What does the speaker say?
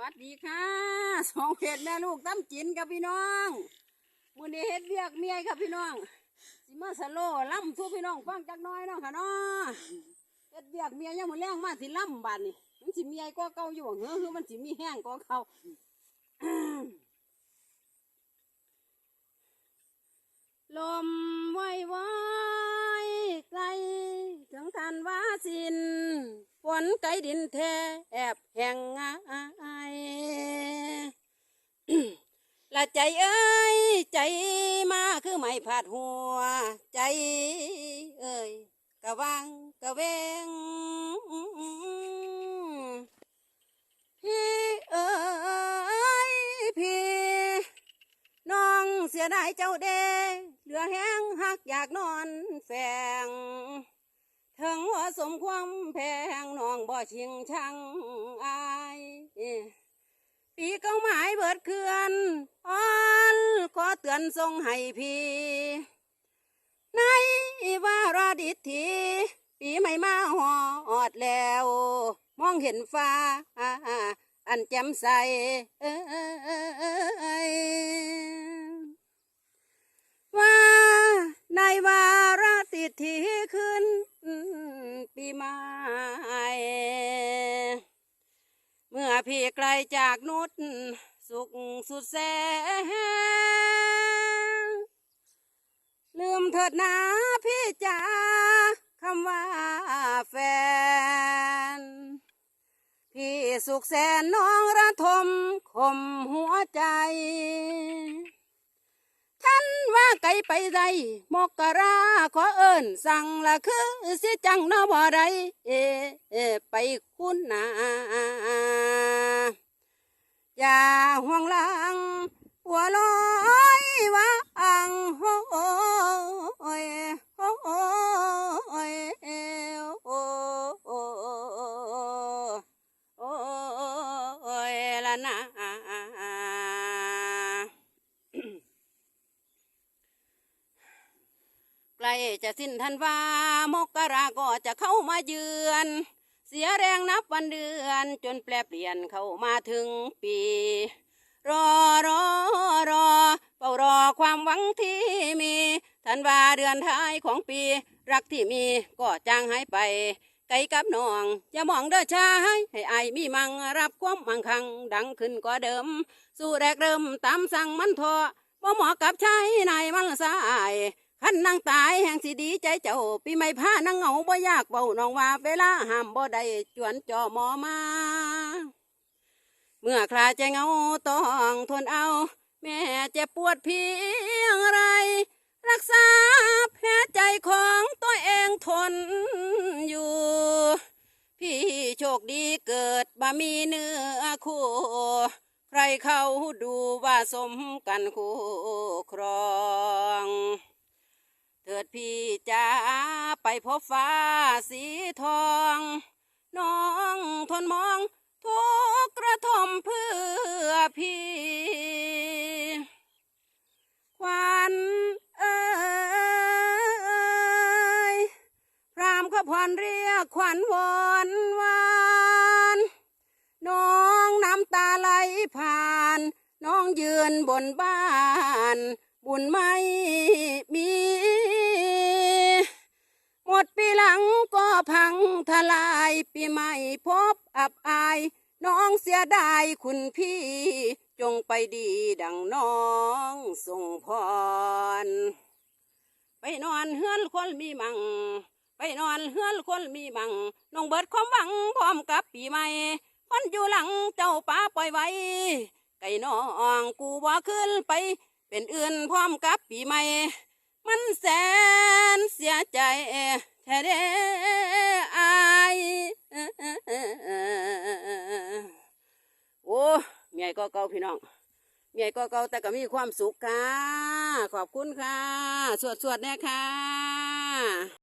วัสดีค่ะสองเพจแม่ลูกตั้มกินกับพี่น้องมือนี้เฮ็ดเวียกเมียกับพี่น้องสิมาสโลล่ำทุกพี่น้องฟังจักน้อยเนาะค่ะเนาะเฮ็ดเวียกเมียยังมือแรงมาสิล่ำบานนี่มันสิเมียก็เก่าอยู่เหรอคือมันสิมีแห้งก็เขาลม สินฝนไกลดินแทแอบแห่งงายละใจเอ้ยใจมาคือไม่ผาดหัว ใจเอ้ยกะวังกะเวงพี่เอ้ยพี่น้องเสียดายเจ้าเดเหลือแห้งหักอยากนอนแฝง ถึงว่าสมความแพงน้องบ่ชิงชังอายปีเก้าหมายเบิดเคือนอ่อนขอเตือนทรงให้พี่ในว่าราดิทีปีไม่มาหอดแล้ว มองเห็นฟ้า อันแจ่มใส ปีใหม่เมื่อพี่ไกลจากนุษสุขสุดแสนลืมเถิดนะพี่จ๋าคำว่าแฟน พี่สุขแสนน้องระทมคมหัวใจ ว่าไกลไปใดมกราขอเอิญสั่งละคือสิจังนอบ่ได้เอเอไปคุณนาอย่าห่วงลังหัวลอยว่าอังโอ้ยโอ้ยโอ้โอ้ยละนะ ใกล้จะสิ้นธันวามกราก็จะเข้ามาเยือน เสียแรงนับวันเดือน จนแปลเปลี่ยนเข้ามาถึงปี รอรอรอเฝ้ารอความหวังที่มีทันวาเดือนท้ายของปี รักที่มีก็จางหายไป ไกลกับน้องอย่ามองเด้อชายให้อายมีมังรับความมังคัง ดังขึ้นกว่าเดิม สู้แรกเริ่มตามสั่งมันทอบ่เหมาะกับชายนายมันสาย ขันนางตายแห่งสิดีใจเจ้าปีไม่พานางเหงาบ่ยากเบาน้องว่าเวลาห้ามบ่ได้จวนจอหมอมา เมื่อคลาใจเหงาต้องทนเอา แม่เจ็บปวดเพียงไร รักษาแผลใจของตัวเองทนอยู่ พี่โชคดีเกิดบ่มีเนื้อคู่ใครเขาดูว่าสมกันคู่ครอง พบฟ้าสีทอง น้องทนมองทุกกระทมเพื่อพี่ ควันเอ้ยพรามขพรเรียกขวัญวอนวานน้องน้ำตาไหลผ่าน น้องยืนบนบ้าน บุญไม่มี ดปีหลังก็พังทลายปีใหม่พบอับอาย น้องเสียดายคุณพี่ จงไปดีดังน้องส่งพร ไปนอนเฮือนคนมีมัง ไปนอนเฮือนคนมีมัง น้องเบิดความหวังพร้อมกับปีใหม่คนอยู่หลังเจ้าป่าปล่อยไว้ ไก่น้องกูบ่ขึ้นไป เป็นอื่นพร้อมกับปีใหม่ มันแสน เสียใจแท้เด้อายโอ้เมียก็เก่าพี่น้องเมียก็เก่าแต่ก็มีความสุขค่ะ ขอบคุณค่ะ สวดสวดแน่ค่ะ